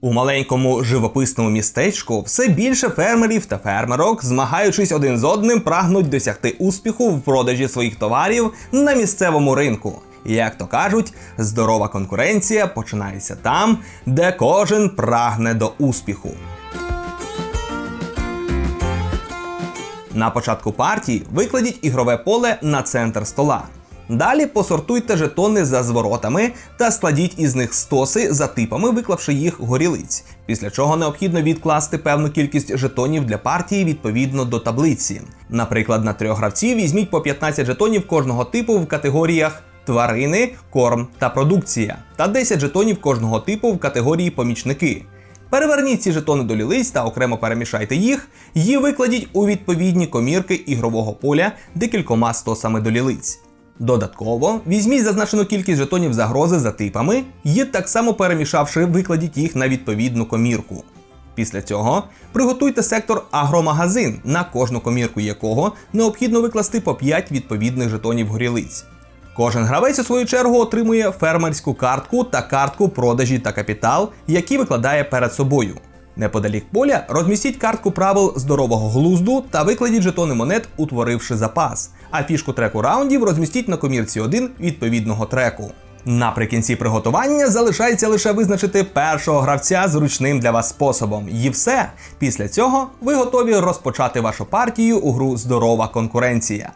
У маленькому живописному містечку все більше фермерів та фермерок, змагаючись один з одним, прагнуть досягти успіху в продажі своїх товарів на місцевому ринку. Як то кажуть, здорова конкуренція починається там, де кожен прагне до успіху. На початку партії викладіть ігрове поле на центр стола. Далі посортуйте жетони за зворотами та складіть із них стоси за типами, виклавши їх горілиць. Після чого необхідно відкласти певну кількість жетонів для партії відповідно до таблиці. Наприклад, на трьох гравців візьміть по 15 жетонів кожного типу в категоріях тварини, корм та продукція, та 10 жетонів кожного типу в категорії помічники. Переверніть ці жетони до лілиць та окремо перемішайте їх і викладіть у відповідні комірки ігрового поля декількома стосами до лілиць. Додатково візьміть зазначену кількість жетонів загрози за типами і так само перемішавши, викладіть їх на відповідну комірку. Після цього приготуйте сектор агромагазин, на кожну комірку якого необхідно викласти по 5 відповідних жетонів горілиць. Кожен гравець у свою чергу отримує фермерську картку та картку продажі та капітал, які викладає перед собою. Неподалік поля розмістіть картку правил здорового глузду та викладіть жетони монет, утворивши запас. А фішку треку раундів розмістіть на комірці 1 відповідного треку. Наприкінці приготування залишається лише визначити першого гравця зручним для вас способом. І все. Після цього ви готові розпочати вашу партію у гру Здорова конкуренція.